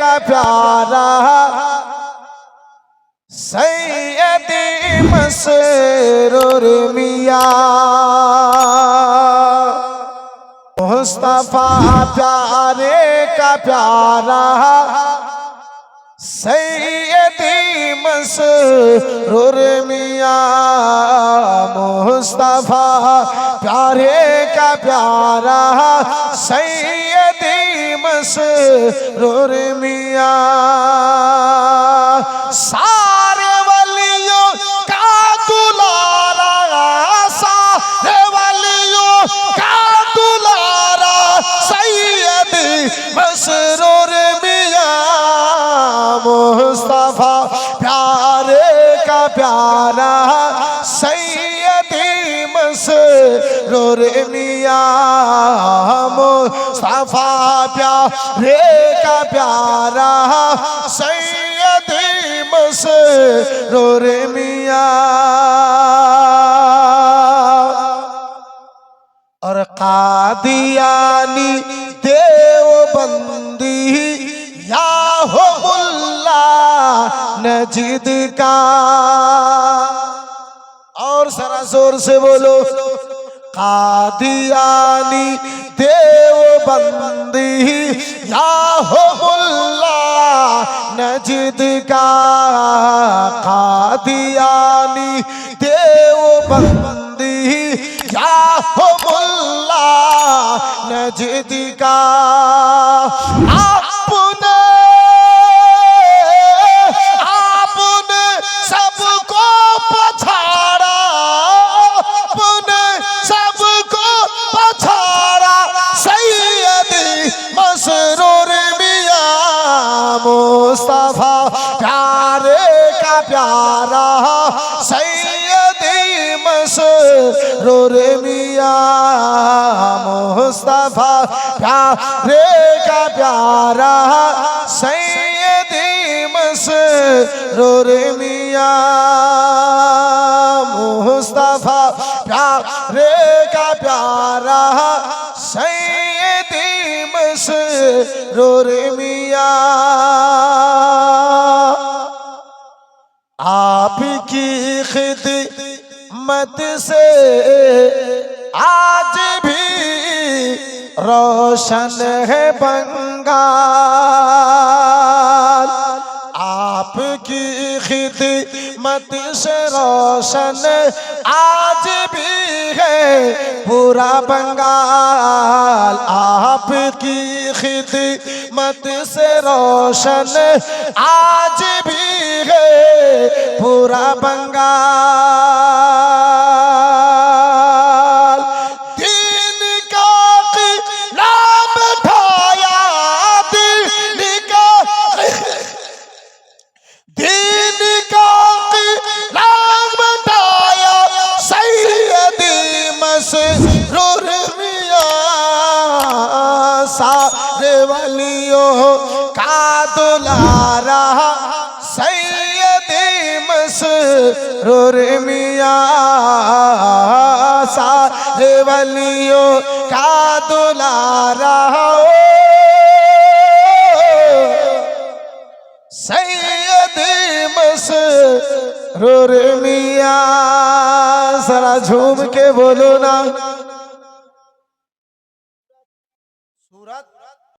کا پیارا سیدی مسرور میاں مصطفیٰ پیارے کا پیارا سیدی مسرور میاں مصطفیٰ پیارے کا پیارا سید সে রে মিয়া। সারে বলিও কাতুলারা সারে বলিও কাতুলারা, সৈয়দ মসরুর মিয়া। মুস্তাফা, প্যারে কা প্যারা رو رور میاں مصطفیٰ پیارے کا پیارا، سید مس، رور میاں اور قادیانی دیو بندی یا ہو ملا نجد کا۔ اور سرا زور سے بولو۔ কাদিয়ানি দেওবন্দি ইয়াহুল্লা নজদ কা কাদিয়ানি দেওবন্দি ইয়াহুল্লা নজদ কা রে মিয়া মোস্তফা রে কা প্যারা সৈয়দি মস রে মিয়া মোস্তফা রে কা প্যারা সৈয়দি রে মিয়া رحمت سے آج بھی روشن ہے بنگال۔ آپ کی خدمت سے روشن آج بھی ہے پورا بنگال۔ آپ کی خدمت سے روشن آج بھی ہے پورا بنگال۔ দিও কাদুলারা, সৈয়দে মসরুর মিয়া সারে বলিও কাদুলারা সৈয়দে মসরুর মিয়া। সারা ঝুমকে বলো না